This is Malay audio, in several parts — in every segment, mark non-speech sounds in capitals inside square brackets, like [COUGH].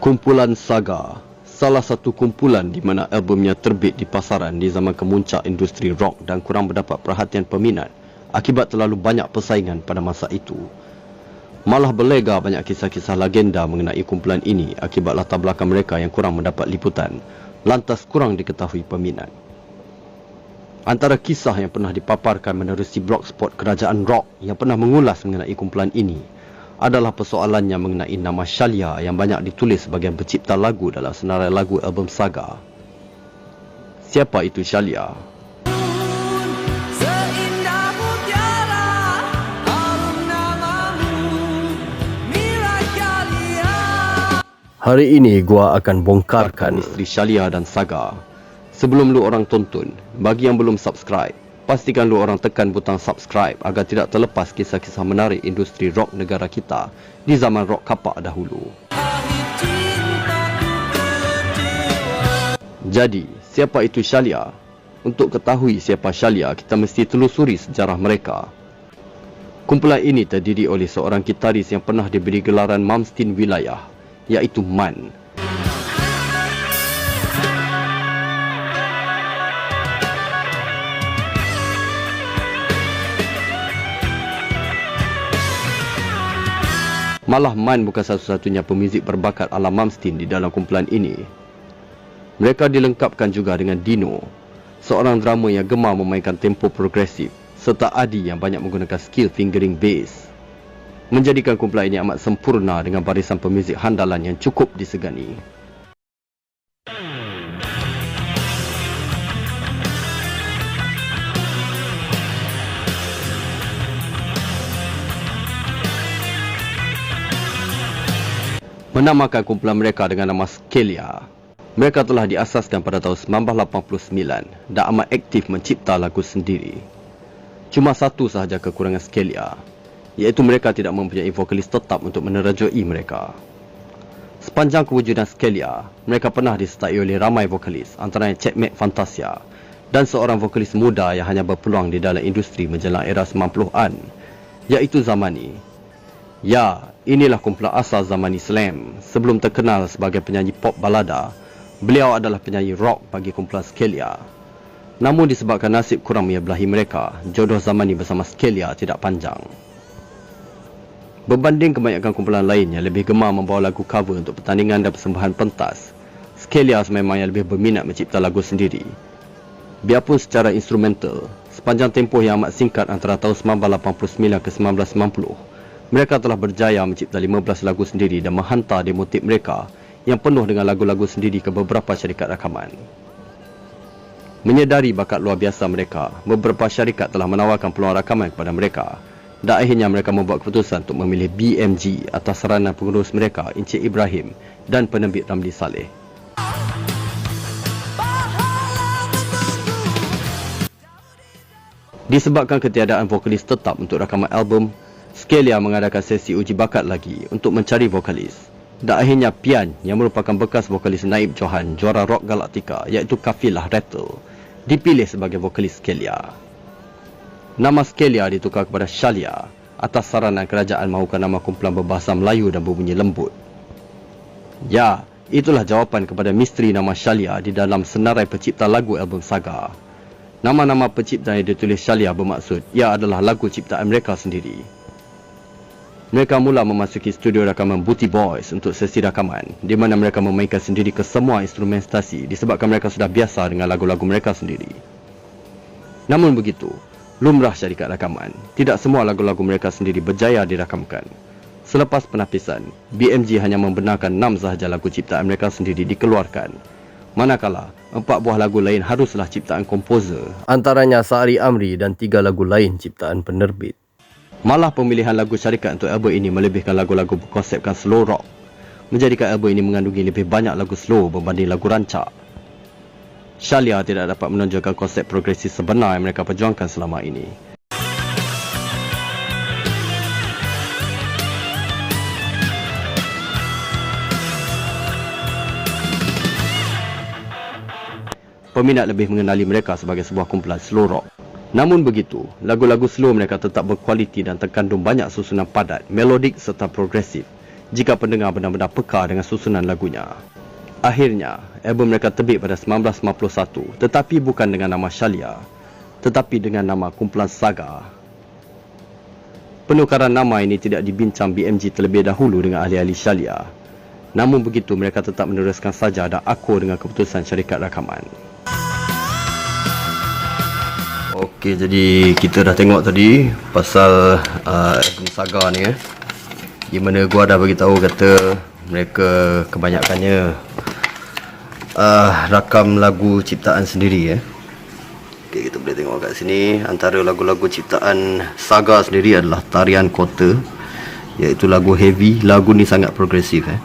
Kumpulan Saga Salah satu kumpulan di mana albumnya terbit di pasaran di zaman kemuncak industri rock dan kurang mendapat perhatian peminat akibat terlalu banyak persaingan pada masa itu. Malah berlega banyak kisah-kisah legenda mengenai kumpulan ini akibat latar belakang mereka yang kurang mendapat liputan, lantas kurang diketahui peminat. Antara kisah yang pernah dipaparkan menerusi blogspot kerajaan rock yang pernah mengulas mengenai kumpulan ini adalah persoalannya mengenai nama Shalia yang banyak ditulis sebagai pencipta lagu dalam senarai lagu album Saga. Siapa itu Shalia? Hari ini gua akan bongkarkan isteri Shalia dan Saga. Sebelum lu orang tonton, bagi yang belum subscribe, pastikan lu orang tekan butang subscribe agar tidak terlepas kisah-kisah menarik industri rock negara kita di zaman rock kapak dahulu. Jadi, siapa itu Shalia? Untuk ketahui siapa Shalia, kita mesti telusuri sejarah mereka. Kumpulan ini terdiri oleh seorang gitaris yang pernah diberi gelaran Mamstin Wilayah iaitu MAN. Malah MAN bukan satu-satunya pemuzik berbakat ala Mamstin di dalam kumpulan ini. Mereka dilengkapkan juga dengan Dino, seorang drama yang gemar memainkan tempo progresif serta Adi yang banyak menggunakan skill fingering bass menjadikan kumpulan ini amat sempurna dengan barisan pemuzik handalan yang cukup disegani. Menamakan kumpulan mereka dengan nama Skelia. Mereka telah diasaskan pada tahun 1989 dan amat aktif mencipta lagu sendiri. Cuma satu sahaja kekurangan Skelia, iaitu mereka tidak mempunyai vokalis tetap untuk menerajui mereka. Sepanjang kewujudan Skelia, mereka pernah disertai oleh ramai vokalis antaranya Checkmate Fantasia dan seorang vokalis muda yang hanya berpeluang di dalam industri menjelang era 90-an, iaitu Zamani. Ya, inilah kumpulan asal Zamani Slam. Sebelum terkenal sebagai penyanyi pop balada, beliau adalah penyanyi rock bagi kumpulan Skelia. Namun disebabkan nasib kurang menyebelahi mereka, jodoh Zamani bersama Skelia tidak panjang. Berbanding kebanyakan kumpulan lain yang lebih gemar membawa lagu cover untuk pertandingan dan persembahan pentas, Skelia sememangnya lebih berminat mencipta lagu sendiri. Biarpun secara instrumental, sepanjang tempoh yang amat singkat antara tahun 1989 ke 1990, mereka telah berjaya mencipta 15 lagu sendiri dan menghantar demo tip mereka yang penuh dengan lagu-lagu sendiri ke beberapa syarikat rakaman. Menyedari bakat luar biasa mereka, beberapa syarikat telah menawarkan peluang rakaman kepada mereka dan akhirnya mereka membuat keputusan untuk memilih BMG atas saranan pengurus mereka Encik Ibrahim dan penerbit Ramli Saleh. Disebabkan ketiadaan vokalis tetap untuk rakaman album, Skelia mengadakan sesi uji bakat lagi untuk mencari vokalis. Dan akhirnya Pian yang merupakan bekas vokalis Naib Johan juara rock Galactica iaitu Kafilah Rattle dipilih sebagai vokalis Skelia. Nama Skelia ditukar kepada Shalia atas saranan kerajaan mahukan nama kumpulan berbahasa Melayu dan berbunyi lembut. Ya, itulah jawapan kepada misteri nama Shalia di dalam senarai pencipta lagu album Saga. Nama-nama pencipta yang ditulis Shalia bermaksud ia adalah lagu ciptaan mereka sendiri. Mereka mula memasuki studio rakaman Booty Boys untuk sesi rakaman di mana mereka memainkan sendiri ke semua instrumen stasi disebabkan mereka sudah biasa dengan lagu-lagu mereka sendiri. Namun begitu, lumrah syarikat rakaman. Tidak semua lagu-lagu mereka sendiri berjaya dirakamkan. Selepas penapisan, BMG hanya membenarkan enam sahaja lagu ciptaan mereka sendiri dikeluarkan. Manakala, empat buah lagu lain haruslah ciptaan komposer. Antaranya Sari Amri dan tiga lagu lain ciptaan penerbit. Malah pemilihan lagu syarikat untuk album ini melebihkan lagu-lagu berkonsepkan slow rock. Menjadikan album ini mengandungi lebih banyak lagu slow berbanding lagu rancak. Shalia tidak dapat menonjolkan konsep progresif sebenar yang mereka perjuangkan selama ini. Peminat lebih mengenali mereka sebagai sebuah kumpulan slow rock. Namun begitu, lagu-lagu slow mereka tetap berkualiti dan terkandung banyak susunan padat, melodik serta progresif jika pendengar benar-benar peka dengan susunan lagunya. Akhirnya, album mereka terbit pada 1991 tetapi bukan dengan nama Shalia tetapi dengan nama kumpulan Saga. Penukaran nama ini tidak dibincang BMG terlebih dahulu dengan ahli-ahli Shalia. Namun begitu mereka tetap meneruskan saja dan akur dengan keputusan syarikat rakaman. Okey, jadi kita dah tengok tadi pasal uh, Saga ni eh. Di mana gua dah bagi tahu kata mereka kebanyakannya uh, rakam lagu ciptaan sendiri eh. Okay, kita boleh tengok kat sini antara lagu-lagu ciptaan Saga sendiri adalah Tarian Kota iaitu lagu heavy, lagu ni sangat progresif eh.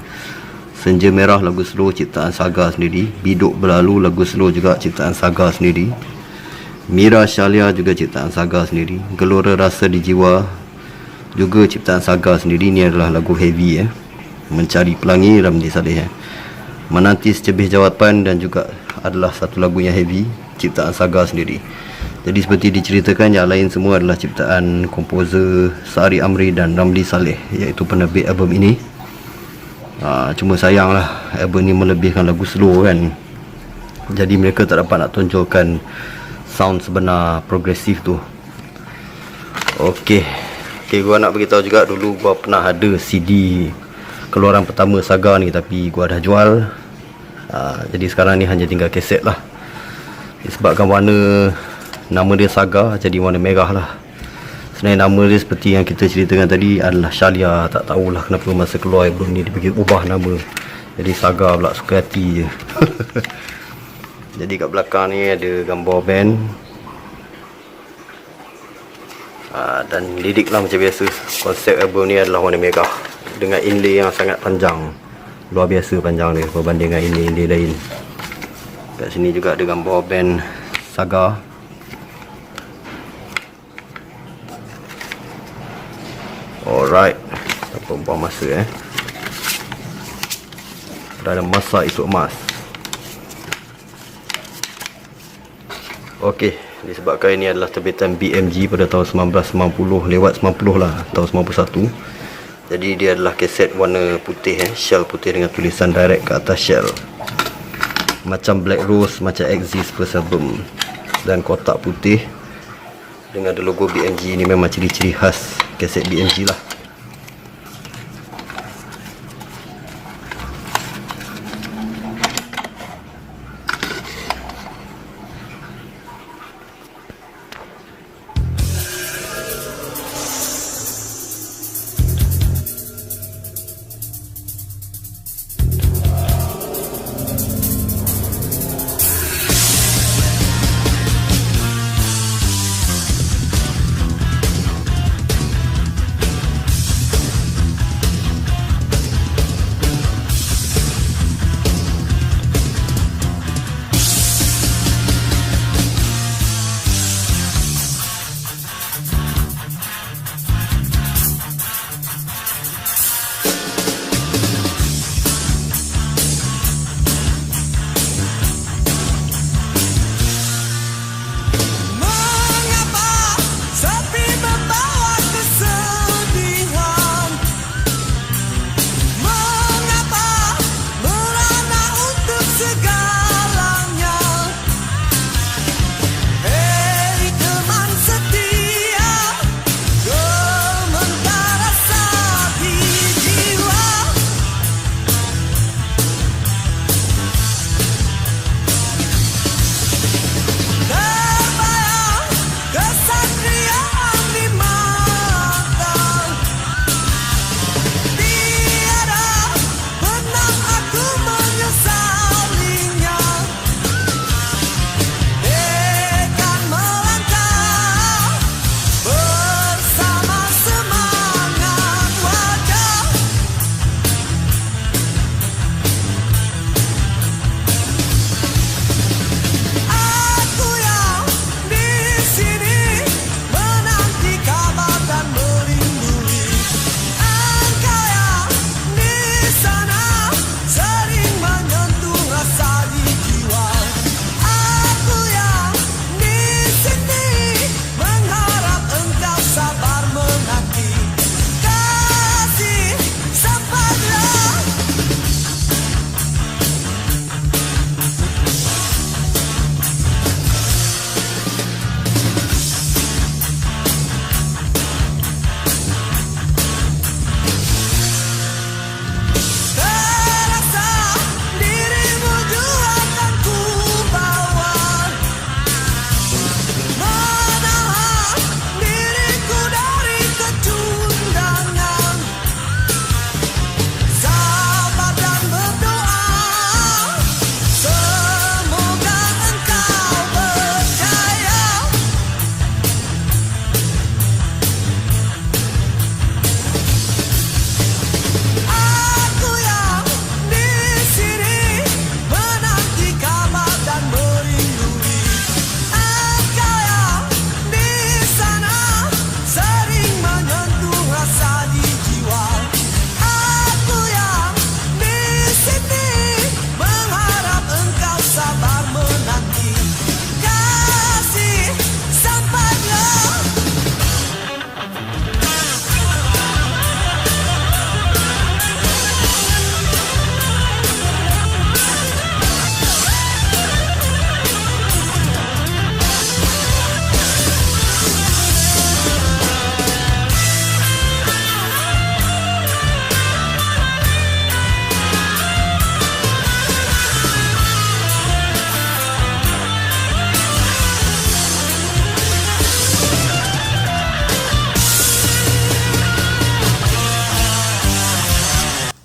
Senja Merah lagu slow ciptaan Saga sendiri, Biduk Berlalu lagu slow juga ciptaan Saga sendiri. Mira Shalia juga ciptaan Saga sendiri, Gelora Rasa di Jiwa juga ciptaan Saga sendiri. Ini adalah lagu heavy eh. Mencari Pelangi Ramli Saleh eh. Menanti secebih jawapan dan juga adalah satu lagu yang heavy ciptaan Saga sendiri. Jadi seperti diceritakan yang lain semua adalah ciptaan komposer Sari Amri dan Ramli Saleh iaitu penerbit album ini. Ha, cuma sayanglah album ini melebihkan lagu slow kan. Jadi mereka tak dapat nak tunjukkan sound sebenar progresif tu. Okey. Okey gua nak beritahu juga dulu gua pernah ada CD keluaran pertama Saga ni tapi gua dah jual. Uh, jadi sekarang ni hanya tinggal kaset lah. Disebabkan warna nama dia Saga jadi warna merah lah. Sebenarnya nama dia seperti yang kita ceritakan tadi adalah Shalia. Tak tahulah kenapa masa keluar album ni dia pergi ubah nama. Jadi Saga pula suka hati je [LAUGHS] jadi kat belakang ni ada gambar band. Uh, dan lirik lah macam biasa. Konsep album ni adalah warna merah dengan inlay yang sangat panjang. Luar biasa panjang dia berbanding dengan inlay-inlay lain. Kat sini juga ada gambar band Saga. Alright. Apa buang masa eh. Dah ada masa itu emas Okey, disebabkan ini adalah terbitan BMG pada tahun 1990 lewat 90 lah, tahun 91 jadi dia adalah kaset warna putih eh shell putih dengan tulisan direct ke atas shell. Macam black rose macam exist first album dan kotak putih dengan ada logo BMG ini memang ciri-ciri khas kaset BMG lah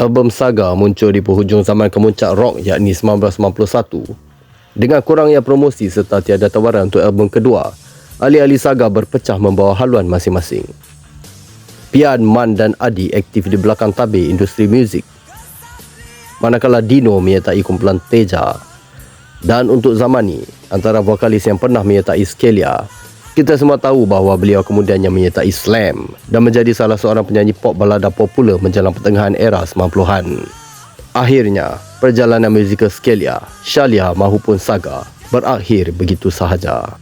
Album Saga muncul di penghujung zaman kemuncak rock yakni 1991. Dengan kurangnya promosi serta tiada tawaran untuk album kedua, ahli-ahli Saga berpecah membawa haluan masing-masing. Pian, Man dan Adi aktif di belakang tabir industri muzik. Manakala Dino menyertai kumpulan Teja. Dan untuk zaman ini, antara vokalis yang pernah menyertai Skelia, kita semua tahu bahawa beliau kemudiannya menyertai Slam dan menjadi salah seorang penyanyi pop balada popular menjelang pertengahan era 90-an. Akhirnya, perjalanan musikal Skelia, Shalia mahupun Saga berakhir begitu sahaja.